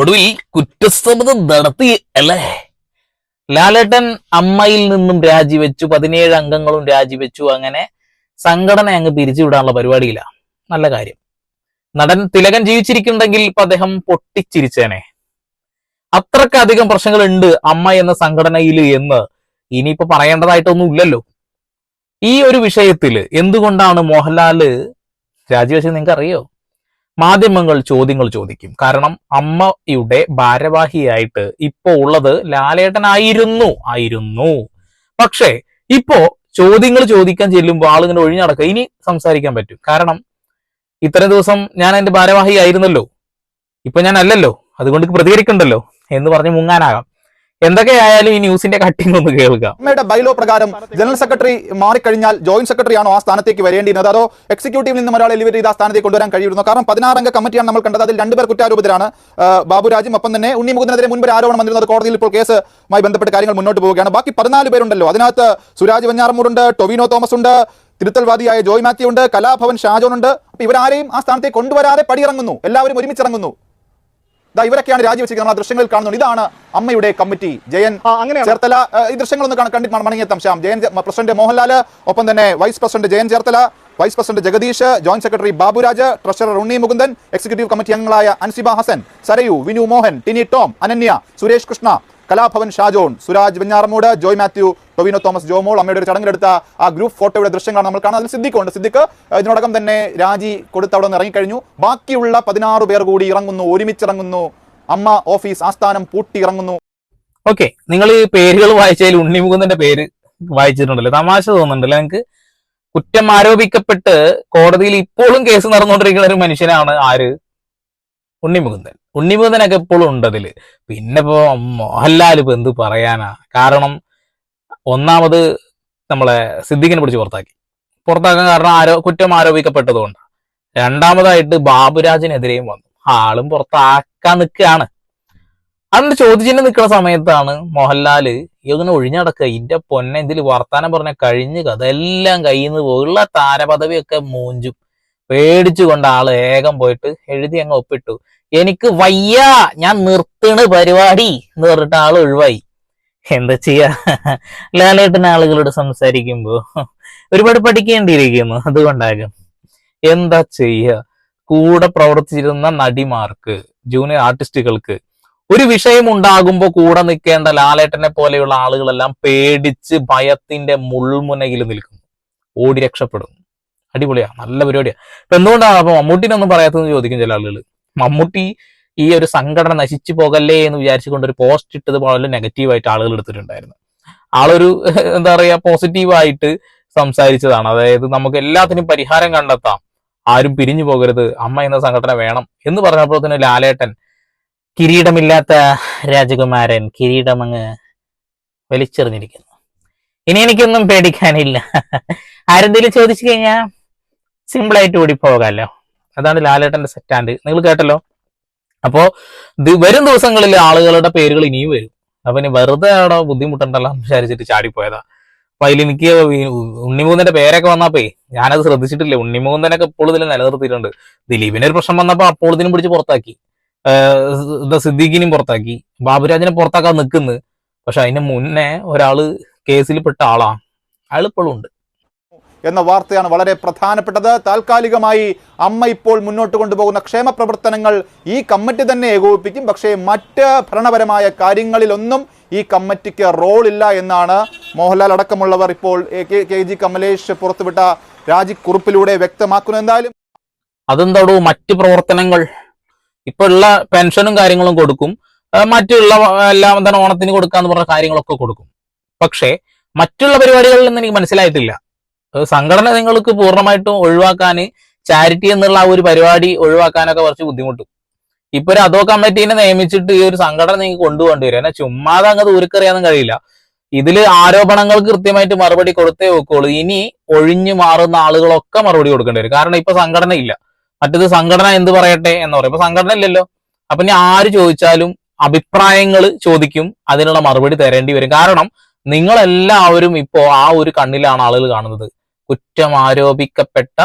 ഒടുവിൽ കുറ്റസമ്മതം നടത്തി അല്ലേ? ലാലേട്ടൻ അമ്മയിൽ നിന്നും രാജിവെച്ചു പതിനേഴ് അംഗങ്ങളും രാജിവെച്ചു. അങ്ങനെ സംഘടന അങ്ങ് പിരിച്ചുവിടാനുള്ള പരിപാടിയില്ല നല്ല കാര്യം. നടൻ തിലകൻ ജീവിച്ചിരിക്കുന്നുണ്ടെങ്കിൽ ഇപ്പൊ അദ്ദേഹം പൊട്ടിച്ചിരിച്ചേനെ. അത്രക്കധികം പ്രശ്നങ്ങളുണ്ട് അമ്മ എന്ന സംഘടനയിൽ എന്ന്. ഇനിയിപ്പോ പറയേണ്ടതായിട്ടൊന്നും ഇല്ലല്ലോ. ഈ ഒരു വിഷയത്തിൽ എന്തുകൊണ്ടാണ് മോഹൻലാൽ രാജിവെച്ചത് നിങ്ങൾക്ക് അറിയോ മാധ്യമങ്ങൾ ചോദ്യങ്ങൾ ചോദിക്കും. കാരണം അമ്മയുടെ ഭാരവാഹിയായിട്ട് ഇപ്പോ ഉള്ളത് ലാലേട്ടനായിരുന്നു. ആയിരുന്നു. പക്ഷേ ഇപ്പോ ചോദ്യങ്ങൾ ചോദിക്കാൻ ചെല്ലുമ്പോൾ ആളിങ്ങനെ ഒഴിഞ്ഞടക്കുക ഇനി സംസാരിക്കാൻ പറ്റും. കാരണം ഇത്രയും ദിവസം ഞാൻ എന്റെ ഭാരവാഹി ആയിരുന്നല്ലോ ഇപ്പൊ ഞാൻ അല്ലല്ലോ. അതുകൊണ്ട് പ്രതികരിക്കണ്ടല്ലോ എന്ന് പറഞ്ഞ് മുങ്ങാനാകാം. എന്തൊക്കെയായാലും ഈ ന്യൂസിന്റെ കട്ടിങ് ഒന്ന് കേൾക്കാം. അമ്മയുടെ ബൈലോ പ്രകാരം ജനറൽ സെക്രട്ടറി മാറിക്കഴിഞ്ഞാൽ ജോയിന്റ് സെക്രട്ടറി ആണോ ആ സ്ഥാനത്തേക്ക് വരേണ്ടിയിരുന്നത്? അതോ എക്സിക്യൂട്ടീവിൽ നിന്ന് ഒരാളെ എലിവേറ്റ് ചെയ്ത് ആ സ്ഥാനത്തേക്ക് കൊണ്ടുവരാൻ കഴിയുന്നു കാരണം പതിനാറംഗ കമ്മിറ്റിയാണ് നമ്മൾ കണ്ടത്. അതിൽ രണ്ടുപേർ കുറ്റാരോപിതരാണ്. ബാബുരാജും ഒപ്പം തന്നെ ഉണ്ണി മുകുന്ദനെതിരെ മുൻപ് ആരോപണം വന്നിരുന്നത് കോടതിയിൽ ഇപ്പോൾ കേസുമായി ബന്ധപ്പെട്ട് കാര്യങ്ങൾ മുന്നോട്ട് പോവുകയാണ്. ബാക്കി പതിനാല് പേരുണ്ടല്ലോ. അതിനകത്ത് സുരാജ് വെഞ്ഞാറമൂടുണ്ട് ടൊവിനോ തോമസ് ഉണ്ട് തിരുത്തൽവാദിയായ ജോയ് മാത്യു ഉണ്ട് കലാഭവൻ ഷാജോൻ ഉണ്ട് അപ്പൊ ഇവരാരെയും ആ സ്ഥാനത്തേക്ക് കൊണ്ടുവരാതെ പടിയിറങ്ങുന്നു. എല്ലാവരും ഒരുമിച്ചിറങ്ങുന്നു. ഇവരൊക്കെയാണ് രാജിവെച്ചിരിക്കുന്നത്. നമ്മൾ ആ ദൃശ്യങ്ങളിൽ കാണുന്നുണ്ട്. ഇതാണ് അമ്മയുടെ കമ്മിറ്റി. ജയൻ അങ്ങനെ ചേർത്തല ഈ ദൃശ്യങ്ങളൊന്ന് കണ്ടിട്ട് മടങ്ങിയെത്താം. ശ്യാം ജയൻ പ്രസിഡന്റ് മോഹൻലാൽ ഒപ്പം തന്നെ vice president Jayan Cherthala vice president Jagadish joint secretary Baburaj treasurer Unni Mukundan executive committee അംഗങ്ങളായ അൻസിബ ഹസൻ സരയു വിനു മോഹൻ ടിനി ടോം അനന്യ സുരേഷ് കൃഷ്ണ കലാഭവൻ ഷാജോൺ സുരാജ് വെഞ്ഞാറമൂട് ജോയ് മാത്യു ടൊവിനോ തോമസ് ജോമോൾ അമ്മയുടെ ഒരു ചടങ്ങിലെടുത്ത ആ ഗ്രൂപ്പ് ഫോട്ടോയുടെ ദൃശ്യങ്ങളാണ് നമ്മൾ കാണാൻ അതിൽ സിദ്ദിഖുണ്ട്. സിദ്ദിഖ് ഇതിനോടകം തന്നെ രാജി കൊടുത്ത് അവിടെ നിന്ന് ഇറങ്ങിക്കഴിഞ്ഞു. ബാക്കിയുള്ള പതിനാറ് പേർ കൂടി ഇറങ്ങുന്നു ഒരുമിച്ചിറങ്ങുന്നു. അമ്മ ഓഫീസ് ആസ്ഥാനം പൂട്ടി ഇറങ്ങുന്നു ഓക്കെ നിങ്ങൾ ഈ പേരുകൾ വായിച്ചതിൽ ഉണ്ണിമുകുന്ദന്റെ പേര് വായിച്ചിട്ടുണ്ടല്ലോ? തമാശ തോന്നുന്നുണ്ടല്ലോ നിങ്ങൾക്ക് കുറ്റം ആരോപിക്കപ്പെട്ട് കോടതിയിൽ ഇപ്പോഴും കേസ് നടന്നുകൊണ്ടിരിക്കുന്ന ഒരു മനുഷ്യനാണ് ആര്? ഉണ്ണിമുകുന്ദൻ. ഉണ്ണിമുകുന്ദനൊക്കെ ഇപ്പോഴും ഉണ്ട് അതിൽ പിന്നെ ഇപ്പോൾ മോഹൻലാൽ ഇപ്പം എന്ത് പറയാനാ? കാരണം ഒന്നാമത് നമ്മളെ സിദ്ദിഖിനെ പിടിച്ച് പുറത്താക്കി. പുറത്താക്കാൻ കാരണം ആരോ കുറ്റം ആരോപിക്കപ്പെട്ടതുകൊണ്ടാണ് രണ്ടാമതായിട്ട് ബാബുരാജിനെതിരെയും വന്നു. ആളും പുറത്താക്കാൻ നിൽക്കുകയാണ് അതുകൊണ്ട് ചോദിച്ചിട്ട് നിൽക്കുന്ന സമയത്താണ് മോഹൻലാൽ ഇങ്ങനെ ഒഴിഞ്ഞടക്കുക. ഇന്റെ പൊന്നെ ഇതിൽ വർത്താനം പറഞ്ഞ കഴിഞ്ഞ് കഥ എല്ലാം കയ്യിൽ നിന്ന് ഉള്ള താരപദവിയൊക്കെ മൂഞ്ചും. പേടിച്ചുകൊണ്ട് ആൾ വേഗം പോയിട്ട് എഴുതി അങ്ങ് ഒപ്പിട്ടു. എനിക്ക് വയ്യ ഞാൻ നിർത്തണ് പരിപാടി എന്ന് പറഞ്ഞിട്ട് ആൾ ഒഴിവായി. എന്താ ചെയ്യാ? ലാലേട്ടൻ ആളുകളോട് സംസാരിക്കുമ്പോ ഒരുപാട് പഠിക്കേണ്ടിയിരിക്കുന്നു അതുകൊണ്ടാകും. എന്താ ചെയ്യ? കൂടെ പ്രവർത്തിച്ചിരുന്ന നടിമാർക്ക് ജൂനിയർ ആർട്ടിസ്റ്റുകൾക്ക് ഒരു വിഷയം ഉണ്ടാകുമ്പോൾ കൂടെ നിൽക്കേണ്ട ലാലേട്ടനെ പോലെയുള്ള ആളുകളെല്ലാം പേടിച്ച് ഭയത്തിന്റെ മുൾമുനയിൽ നിൽക്കുന്നു. ഓടി രക്ഷപ്പെടുന്നു. അടിപൊളിയാ നല്ല പരിപാടിയാണ് ഇപ്പൊ എന്തുകൊണ്ടാണ് അപ്പൊ മമ്മൂട്ടിനൊന്നും പറയാത്തതെന്ന് ചോദിക്കും ചില ആളുകൾ മമ്മൂട്ടി ഈ ഒരു സംഘടന നശിച്ചു പോകല്ലേ എന്ന് വിചാരിച്ചുകൊണ്ട് ഒരു പോസ്റ്റ് ഇട്ടത് പോലെ നെഗറ്റീവായിട്ട് ആളുകൾ എടുത്തിട്ടുണ്ടായിരുന്നു. ആളൊരു എന്താ പറയാ പോസിറ്റീവായിട്ട് സംസാരിച്ചതാണ്. അതായത് നമുക്ക് എല്ലാത്തിനും പരിഹാരം കണ്ടെത്താം. ആരും പിരിഞ്ഞു പോകരുത്. അമ്മ എന്ന സംഘടന വേണം എന്ന് പറഞ്ഞപ്പോൾ തന്നെ ലാലേട്ടൻ കിരീടമില്ലാത്ത രാജകുമാരൻ കിരീടമങ്ങ് വലിച്ചെറിഞ്ഞിരിക്കുന്നു. ഇനി എനിക്കൊന്നും പേടിക്കാനില്ല. ആരെന്തെങ്കിലും ചോദിച്ചു കഴിഞ്ഞാൽ സിമ്പിളായിട്ട് ഓടി പോകാമല്ലോ അതാണ് ലാലേട്ടന്റെ സെറ്റാൻഡ്. നിങ്ങൾ കേട്ടല്ലോ? അപ്പോ വരും ദിവസങ്ങളിൽ ആളുകളുടെ പേരുകൾ ഇനിയും വരും. അപ്പൊ ഇനി വെറുതെ അവിടെ ബുദ്ധിമുട്ടുണ്ടല്ലോ വിചാരിച്ചിട്ട് ചാടിപ്പോയതാ. അപ്പൊ അതിൽ എനിക്ക് ഉണ്ണിമൂന്നിന്റെ പേരൊക്കെ വന്നപ്പോ ഞാനത് ശ്രദ്ധിച്ചിട്ടില്ല. ഉണ്ണിമൂന്നനൊക്കെ ഇപ്പോൾ ഇതിൽ നിലനിർത്തിയിട്ടുണ്ട്. ദിലീപിന് ഒരു പ്രശ്നം വന്നപ്പോ അപ്പോൾ ഇതിനും പിടിച്ച് പുറത്താക്കി. സിദ്ദീഖിനെയും പുറത്താക്കി. ബാബുരാജിനെ പുറത്താക്കാൻ നിൽക്കുന്നു. പക്ഷെ അതിന് മുന്നേ ഒരാൾ കേസിൽ പെട്ട ആളാ. അയാൾ ഇപ്പോഴും ഉണ്ട്. എന്ന വാർത്തയാണ് വളരെ പ്രധാനപ്പെട്ടത്. താൽക്കാലികമായി അമ്മ ഇപ്പോൾ മുന്നോട്ട് കൊണ്ടുപോകുന്ന ക്ഷേമ പ്രവർത്തനങ്ങൾ ഈ കമ്മിറ്റി തന്നെ ഏകോപിപ്പിക്കും. പക്ഷേ മറ്റ് ഭരണപരമായ കാര്യങ്ങളിലൊന്നും ഈ കമ്മിറ്റിക്ക് റോളില്ല എന്നാണ് മോഹൻലാൽ അടക്കമുള്ളവർ ഇപ്പോൾ കെ ജി കമലേഷ് പുറത്തുവിട്ട രാജിക്കുറിപ്പിലൂടെ വ്യക്തമാക്കുന്നു. എന്തായാലും അതെന്താടോ മറ്റ് പ്രവർത്തനങ്ങൾ. ഇപ്പൊ ഉള്ള പെൻഷനും കാര്യങ്ങളും കൊടുക്കും. മറ്റുള്ള എല്ലാം എന്താണ് ഓണത്തിന് കൊടുക്കാന്ന് പറഞ്ഞ കാര്യങ്ങളൊക്കെ കൊടുക്കും. പക്ഷേ മറ്റുള്ള പരിപാടികളിൽ നിന്ന് എനിക്ക് മനസ്സിലായിട്ടില്ല. സംഘടന നിങ്ങൾക്ക് പൂർണമായിട്ടും ഒഴിവാക്കാൻ ചാരിറ്റി എന്നുള്ള ആ ഒരു പരിപാടി ഒഴിവാക്കാനൊക്കെ കുറച്ച് ബുദ്ധിമുട്ടും. ഇപ്പൊ ഒരു അതോ കമ്മിറ്റീനെ നിയമിച്ചിട്ട് ഈ ഒരു സംഘടന നിങ്ങൾക്ക് കൊണ്ടുപോകേണ്ടി വരും. എന്നാൽ ചുമ്മാതെ അങ്ങ് ദൂരക്കറിയാനും കഴിയില്ല. ഇതിൽ ആരോപണങ്ങൾ കൃത്യമായിട്ട് മറുപടി കൊടുത്തേ വെക്കുള്ളൂ ഇനി ഒഴിഞ്ഞു മാറുന്ന ആളുകളൊക്കെ മറുപടി കൊടുക്കേണ്ടി വരും. കാരണം ഇപ്പൊ സംഘടന ഇല്ല. മറ്റത് സംഘടന എന്ത് പറയട്ടെ എന്ന് പറയും. ഇപ്പൊ സംഘടന ഇല്ലല്ലോ. അപ്പൊ ഇനി ആര് ചോദിച്ചാലും അഭിപ്രായങ്ങൾ ചോദിക്കും. അതിനുള്ള മറുപടി തരേണ്ടി വരും. കാരണം നിങ്ങളെല്ലാവരും ഇപ്പോ ആ ഒരു കണ്ണിലാണ് ആളുകൾ കാണുന്നത്. കുറ്റം ആരോപിക്കപ്പെട്ട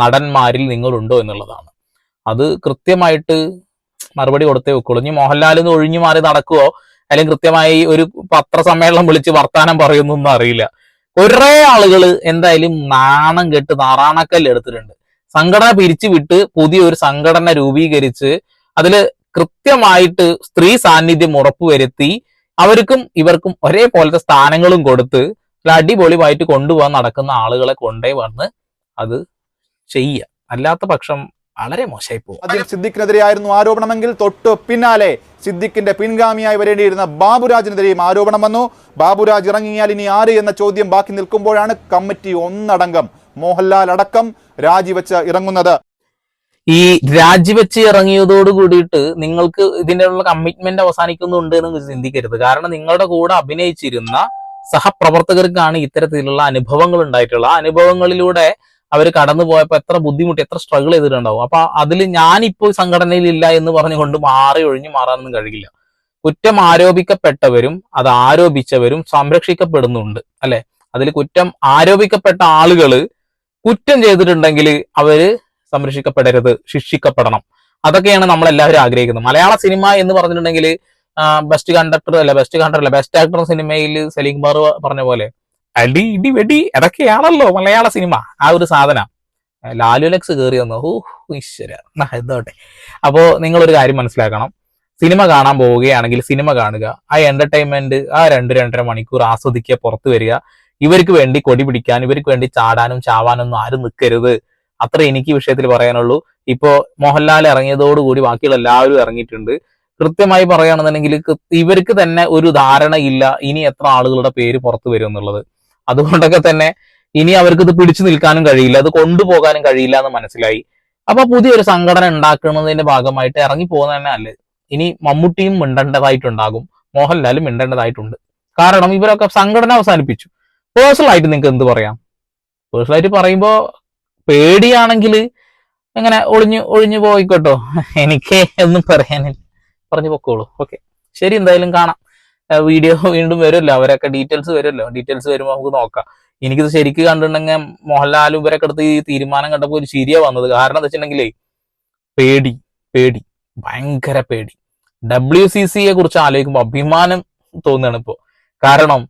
നടന്മാരിൽ നിങ്ങളുണ്ടോ എന്നുള്ളതാണ്. അത് കൃത്യമായിട്ട് മറുപടി കൊടുത്തേ വെക്കുള്ളൂ ഇനി മോഹൻലാൽ നിന്ന് ഒഴിഞ്ഞു മാറി നടക്കുവോ? അല്ലെങ്കിൽ കൃത്യമായി ഒരു പത്രസമ്മേളനം വിളിച്ച് വർത്താനം പറയുന്നൊന്നും അറിയില്ല. കുറേ ആളുകൾ എന്തായാലും നാണം കെട്ട് നാറാണക്കല്ല് എടുത്തിട്ടുണ്ട്. സംഘടന പിരിച്ചുവിട്ട് പുതിയൊരു സംഘടന രൂപീകരിച്ച് അതിൽ കൃത്യമായിട്ട് സ്ത്രീ സാന്നിധ്യം ഉറപ്പുവരുത്തി അവർക്കും ഇവർക്കും ഒരേപോലത്തെ സ്ഥാനങ്ങളും കൊടുത്ത് അടിപൊളിയായിട്ട് കൊണ്ടുപോകാൻ നടക്കുന്ന ആളുകളെ കൊണ്ടേ വന്ന് അത് ചെയ്യുക. അല്ലാത്ത പക്ഷം വളരെ മോശമായി പോകും. ആദ്യം സിദ്ദിഖിനെതിരെയായിരുന്നു ആരോപണമെങ്കിൽ തൊട്ട് പിന്നാലെ സിദ്ദിഖിന്റെ പിൻഗാമിയായി വരേണ്ടിയിരുന്ന ബാബുരാജിനെതിരെയും ആരോപണം വന്നു. ബാബുരാജ് ഇറങ്ങിയാൽ ഇനി ആര് എന്ന ചോദ്യം ബാക്കി നിൽക്കുമ്പോഴാണ് കമ്മിറ്റി ഒന്നടങ്കം മോഹൻലാൽ അടക്കം രാജിവെച്ച് ഇറങ്ങുന്നത്. ഈ രാജിവെച്ച് ഇറങ്ങിയതോട് കൂടിയിട്ട് നിങ്ങൾക്ക് ഇതിനുള്ള കമ്മിറ്റ്മെന്റ് അവസാനിക്കുന്നുണ്ട് എന്ന് ചിന്തിക്കരുത്. കാരണം നിങ്ങളുടെ കൂടെ അഭിനയിച്ചിരുന്ന സഹപ്രവർത്തകർക്കാണ് ഇത്തരത്തിലുള്ള അനുഭവങ്ങൾ ഉണ്ടായിട്ടുള്ള ആ അനുഭവങ്ങളിലൂടെ അവർ കടന്നു പോയപ്പോൾ എത്ര ബുദ്ധിമുട്ടി എത്ര സ്ട്രഗിൾ ചെയ്തിട്ടുണ്ടാവും. അപ്പൊ അതിൽ ഞാനിപ്പോൾ സംഘടനയിൽ ഇല്ല എന്ന് പറഞ്ഞുകൊണ്ട് മാറി ഒഴിഞ്ഞു മാറാനൊന്നും കഴിയില്ല. കുറ്റം ആരോപിക്കപ്പെട്ടവരും അത് ആരോപിച്ചവരും സംരക്ഷിക്കപ്പെടുന്നുണ്ട് അല്ലെ? അതിൽ കുറ്റം ആരോപിക്കപ്പെട്ട ആളുകൾ കുറ്റം ചെയ്തിട്ടുണ്ടെങ്കിൽ അവർ സംരക്ഷിക്കപ്പെടരുത് ശിക്ഷിക്കപ്പെടണം. അതൊക്കെയാണ് നമ്മൾ എല്ലാവരും ആഗ്രഹിക്കുന്നത്. മലയാള സിനിമ എന്ന് പറഞ്ഞിട്ടുണ്ടെങ്കിൽ ബെസ്റ്റ് കണ്ടക്ടർ അല്ല ബെസ്റ്റ് കണ്ടക്ടർ അല്ല. ബെസ്റ്റ് ആക്ടർ സിനിമയിൽ സലീം കുമാർ പറഞ്ഞ പോലെ. അടി ഇടി വെടി അതൊക്കെയാണല്ലോ മലയാള സിനിമ ആ ഒരു സാധന. ലാലു ലക്സ് കയറി വന്നു. ഓ ഈശ്വര. എന്തോട്ടെ അപ്പോ നിങ്ങളൊരു കാര്യം മനസ്സിലാക്കണം. സിനിമ കാണാൻ പോവുകയാണെങ്കിൽ സിനിമ കാണുക. ആ എന്റർടൈൻമെന്റ് ആ രണ്ട് രണ്ടര മണിക്കൂർ ആസ്വദിക്കുക പുറത്തു വരിക. ഇവർക്ക് വേണ്ടി കൊടി പിടിക്കാൻ ഇവർക്ക് വേണ്ടി ചാടാനും ചാവാനും ഒന്നും ആരും നിൽക്കരുത് അത്ര എനിക്ക് വിഷയത്തിൽ പറയാനുള്ളൂ. ഇപ്പോ മോഹൻലാൽ ഇറങ്ങിയതോടുകൂടി ബാക്കിയുള്ള എല്ലാവരും ഇറങ്ങിയിട്ടുണ്ട്. കൃത്യമായി പറയുകയാണെന്നുണ്ടെങ്കിൽ ഇവർക്ക് തന്നെ ഒരു ധാരണയില്ല ഇനി എത്ര ആളുകളുടെ പേര് പുറത്തു വരും എന്നുള്ളത്. അതുകൊണ്ടൊക്കെ തന്നെ ഇനി അവർക്ക് ഇത് പിടിച്ചു നിൽക്കാനും കഴിയില്ല അത് കൊണ്ടുപോകാനും കഴിയില്ല എന്ന് മനസ്സിലായി. അപ്പൊ പുതിയൊരു സംഘടന ഉണ്ടാക്കുന്നതിന്റെ ഭാഗമായിട്ട് ഇറങ്ങി പോകുന്ന തന്നെ അല്ലേ? ഇനി മമ്മൂട്ടിയും മിണ്ടേണ്ടതായിട്ടുണ്ടാകും മോഹൻലാലും മിണ്ടേണ്ടതായിട്ടുണ്ട്. കാരണം ഇവരൊക്കെ സംഘടന അവസാനിപ്പിച്ചു. പേഴ്സണൽ ആയിട്ട് നിങ്ങൾക്ക് എന്ത് പറയാം? പേഴ്സണൽ ആയിട്ട് പറയുമ്പോ പേടിയാണെങ്കിൽ എങ്ങനെ ഒളിഞ്ഞു ഒഴിഞ്ഞു പോയിക്കോട്ടോ. എനിക്ക് ഒന്നും പറയാനില്ല. പറഞ്ഞു പൊക്കോളൂ. ഓക്കെ ശരി എന്തായാലും കാണാം. വീഡിയോ വീണ്ടും വരുമല്ലോ. അവരൊക്കെ ഡീറ്റെയിൽസ് വരുമല്ലോ. ഡീറ്റെയിൽസ് വരുമ്പോൾ നമുക്ക് നോക്കാം. എനിക്കിത് ശരിക്കും കണ്ടിട്ടുണ്ടെങ്കിൽ മോഹൻലാലും ഇവരൊക്കെ എടുത്ത് ഈ തീരുമാനം കണ്ടപ്പോൾ ഒരു ശരിയാ വന്നത്. കാരണം എന്താ വെച്ചിട്ടുണ്ടെങ്കിലേ പേടി പേടി. ഭയങ്കര പേടി. ഡബ്ല്യു സി സിയെ കുറിച്ച് ആലോചിക്കുമ്പോൾ അഭിമാനം തോന്നുകയാണ് ഇപ്പോൾ കാരണം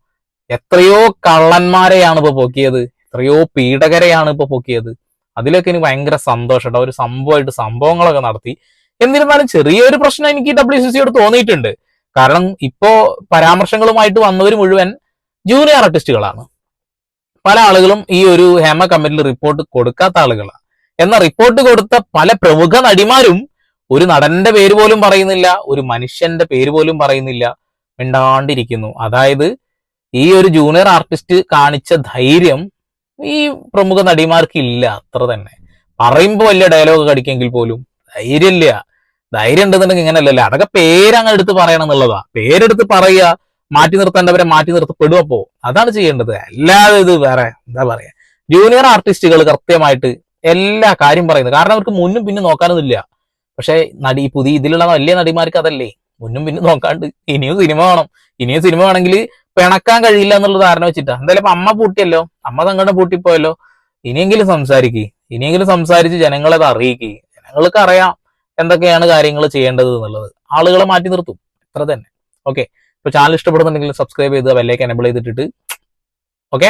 എത്രയോ കള്ളന്മാരെയാണ് ഇപ്പൊ പൊക്കിയത്. എത്രയോ പീഡകരെയാണ് ഇപ്പൊ പൊക്കിയത്. അതിലൊക്കെ എനിക്ക് ഭയങ്കര സന്തോഷം ഒരു സംഭവമായിട്ട് സംഭവങ്ങളൊക്കെ നടത്തി. എന്നിരുന്നാലും ചെറിയൊരു പ്രശ്നം എനിക്ക് ഡബ്ല്യു സി സിയോട് തോന്നിയിട്ടുണ്ട്. കാരണം ഇപ്പോ പരാമർശങ്ങളുമായിട്ട് വന്നവർ മുഴുവൻ ജൂനിയർ ആർട്ടിസ്റ്റുകളാണ് പല ആളുകളും ഈ ഒരു ഹേമ കമ്മിറ്റിയിൽ റിപ്പോർട്ട് കൊടുക്കാത്ത ആളുകളാണ് എന്ന റിപ്പോർട്ട് കൊടുത്ത പല പ്രമുഖ നടിമാരും ഒരു നടന്റെ പേര് പോലും പറയുന്നില്ല ഒരു മനുഷ്യന്റെ പേര് പോലും പറയുന്നില്ല മിണ്ടാണ്ടിരിക്കുന്നു. അതായത് ഈ ഒരു ജൂനിയർ ആർട്ടിസ്റ്റ് കാണിച്ച ധൈര്യം ഈ പ്രമുഖ നടിമാർക്ക് ഇല്ല അത്ര തന്നെ. പറയുമ്പോൾ വലിയ ഡയലോഗ് കടിക്കെങ്കിൽ പോലും ധൈര്യമില്ല. ധൈര്യം ഉണ്ടെന്നുണ്ടെങ്കിൽ ഇങ്ങനെയല്ലല്ലോ. അതൊക്കെ പേരങ്ങ് എടുത്ത് പറയണം എന്നുള്ളതാ. പേരെടുത്ത് പറയുക മാറ്റി നിർത്തേണ്ടവരെ മാറ്റി നിർത്തപ്പെടുക അപ്പോ. അതാണ് ചെയ്യേണ്ടത്. അല്ലാതെ ഇത് വേറെ എന്താ പറയാ. ജൂനിയർ ആർട്ടിസ്റ്റുകൾ കൃത്യമായിട്ട് എല്ലാ കാര്യം പറയുന്നത്. കാരണം അവർക്ക് മുന്നും പിന്നും നോക്കാനൊന്നുമില്ല. പക്ഷെ നടി പുതിയ ഇതിലുള്ള വലിയ നടിമാർക്ക് അതല്ലേ. മുന്നും പിന്നും നോക്കാണ്ട് ഇനിയും സിനിമ വേണം. ഇനിയും സിനിമ വേണമെങ്കിൽ പിണക്കാൻ കഴിയില്ല എന്നുള്ള ധാരണ വെച്ചിട്ടാ. എന്തായാലും ഇപ്പൊ അമ്മ പൂട്ടിയല്ലോ. അമ്മ തങ്ങളുടെ പൂട്ടിപ്പോയല്ലോ. ഇനിയെങ്കിലും സംസാരിക്കേ. ഇനിയെങ്കിലും സംസാരിച്ച് ജനങ്ങളെ അത് അറിയിക്കുക ജനങ്ങൾക്ക് അറിയാം എന്തൊക്കെയാണ് കാര്യങ്ങൾ ചെയ്യേണ്ടത് എന്നുള്ളത്. ആളുകളെ മാറ്റി നിർത്തും. ഇത്ര തന്നെ. ഓക്കെ ഇപ്പൊ ചാനൽ ഇഷ്ടപ്പെടുന്നുണ്ടെങ്കിൽ സബ്സ്ക്രൈബ് ചെയ്ത് ബെല്ലേക്ക് എനബിൾ ചെയ്തിട്ടിട്ട്. ഓക്കെ